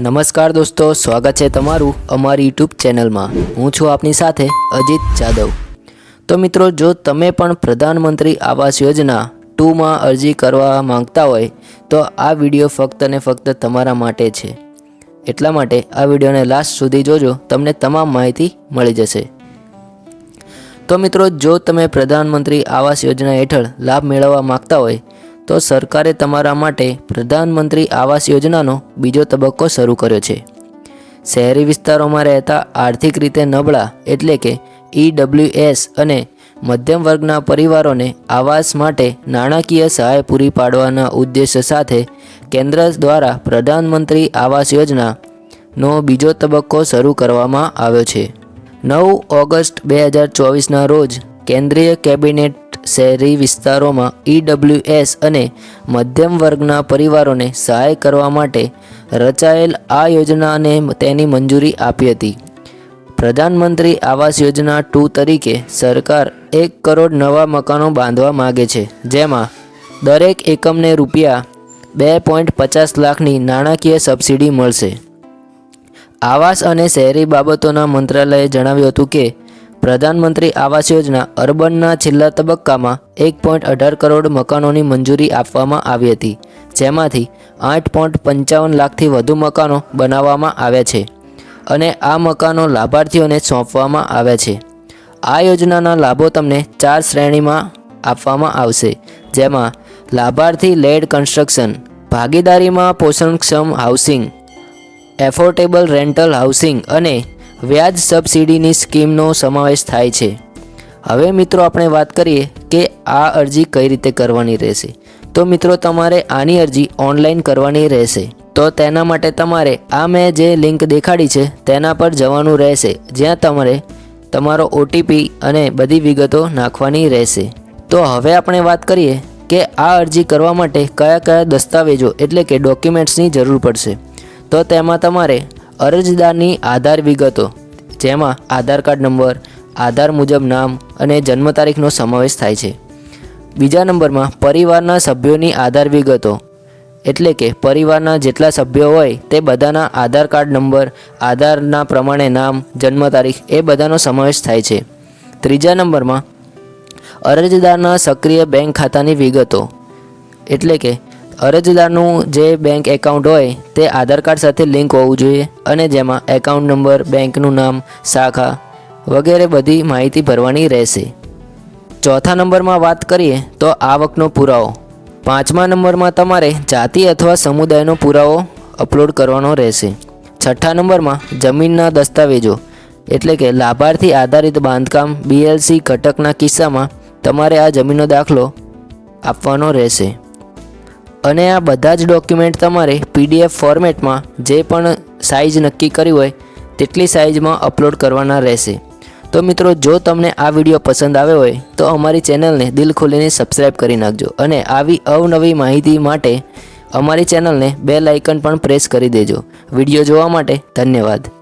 નમસ્કાર દોસ્તો, સ્વાગત છે તમારું અમારી યુટ્યુબ ચેનલમાં. હું છું આપની સાથે અજીત જાદવ. તો મિત્રો, જો તમે પણ પ્રધાનમંત્રી આવાસ યોજના ટુમાં અરજી કરવા માંગતા હોય, તો આ વીડિયો ફક્ત ને ફક્ત તમારા માટે છે. એટલા માટે આ વિડીયોને લાસ્ટ સુધી જોજો, તમને તમામ માહિતી મળી જશે. તો મિત્રો, જો તમે પ્રધાનમંત્રી આવાસ યોજના હેઠળ લાભ મેળવવા માંગતા હોય તો સરકારે તમારા માટે પ્રધાનમંત્રી આવાસ યોજનાનો બીજો તબક્કો શરૂ કર્યો છે. શહેરી વિસ્તારોમાં રહેતા આર્થિક રીતે નબળા એટલે કે ઈડબ્લ્યુએસ અને મધ્યમ વર્ગના પરિવારોને આવાસ માટે નાણાકીય સહાય પૂરી પાડવાના ઉદ્દેશ્ય સાથે કેન્દ્ર દ્વારા પ્રધાનમંત્રી આવાસ યોજનાનો બીજો તબક્કો શરૂ કરવામાં આવ્યો છે. નવ ઓગસ્ટ બે હજાર ચોવીસના રોજ કેન્દ્રીય કેબિનેટ શહેરી વિસ્તારોમાં ઈડબ્લ્યુએસ અને મધ્યમ વર્ગના પરિવારોને સહાય કરવા માટે રચાયેલ આ યોજનાને તેની મંજૂરી આપી હતી. પ્રધાનમંત્રી આવાસ યોજના ટુ તરીકે સરકાર એક કરોડ નવા મકાનો બાંધવા માગે છે, જેમાં દરેક એકમને રૂપિયા બે પોઈન્ટ પચાસ લાખની નાણાકીય સબસિડી મળશે. આવાસ અને શહેરી બાબતોના મંત્રાલયે જણાવ્યું હતું કે પ્રધાનમંત્રી આવાસ યોજના અર્બનના છેલ્લા તબક્કામાં એક પોઈન્ટ અઢાર કરોડ મકાનોની મંજૂરી આપવામાં આવી હતી, જેમાંથી આઠ પોઈન્ટ પંચાવન લાખથી વધુ મકાનો બનાવવામાં આવ્યા છે અને આ મકાનો લાભાર્થીઓને સોંપવામાં આવ્યા છે. આ યોજનાના લાભો તમને ચાર શ્રેણીમાં આપવામાં આવશે, જેમાં લાભાર્થી લેડ કન્સ્ટ્રક્શન, ભાગીદારીમાં પોષણક્ષમ હાઉસિંગ, એફોર્ડેબલ રેન્ટલ હાઉસિંગ અને વ્યાજ સબસિડીની સ્કીમનો સમાવેશ થાય છે. હવે મિત્રો આપણે વાત કરીએ કે આ અરજી કઈ રીતે કરવાની રહેશે. તો મિત્રો તમારે આની અરજી ઓનલાઈન કરવાની રહેશે. તો તેના માટે તમારે આ મેં જે લિંક દેખાડી છે તેના પર જવાનું રહેશે, જ્યાં તમારે તમારો ઓટીપી અને બધી વિગતો નાખવાની રહેશે. તો હવે આપણે વાત કરીએ કે આ અરજી કરવા માટે કયા કયા દસ્તાવેજો એટલે કે ડોક્યુમેન્ટ્સની જરૂર પડશે. તો તેમાં તમારે અરજદારની આધાર વિગતો, જેમાં આધાર કાર્ડ નંબર, આધાર મુજબ નામ અને જન્મ તારીખનો સમાવેશ થાય છે. બીજા નંબરમાં પરિવારના સભ્યોની આધાર વિગતો, એટલે કે પરિવારના જેટલા સભ્યો હોય તે બધાના આધાર કાર્ડ નંબર, આધારના પ્રમાણે નામ, જન્મ તારીખ એ બધાનો સમાવેશ થાય છે. ત્રીજા નંબરમાં અરજદારના સક્રિય બેંક ખાતાની વિગતો, એટલે કે અરજદારનું જે બેંક એકાઉન્ટ હોય તે આધાર કાર્ડ સાથે લિંક હોવું જોઈએ અને જેમાં એકાઉન્ટ નંબર બેંકનું નામ, શાખા વગેરે બધી માહિતી ભરવાની રહેશે. ચોથા નંબરમાં વાત કરીએ તો આવકનો પુરાવો. પાંચમા નંબરમાં તમારે જાતિ અથવા સમુદાયનો પુરાવો અપલોડ કરવાનો રહેશે. છઠ્ઠા નંબરમાં જમીનના દસ્તાવેજો, એટલે કે લાભાર્થી આધારિત બાંધકામ બીએલસી ઘટકના કિસ્સામાં તમારે આ જમીનનો દાખલો આપવાનો રહેશે. અને આ બધા જ ડોક્યુમેન્ટ તમારે પીડીએફ ફોર્મેટમાં જે પણ સાઇઝ નક્કી કરી હોય, તેટલી સાઇઝમાં અપલોડ કરવાના રહેશે. તો મિત્રો, જો તમને આ વીડિયો પસંદ આવ્યો હોય, તો અમારી ચેનલને દિલ ખોલીને સબસ્ક્રાઈબ કરી નાખજો અને આવી અવનવી માહિતી માટે અમારી ચેનલને બે લાઇકન પણ પ્રેસ કરી દેજો. વીડિયો જોવા માટે ધન્યવાદ.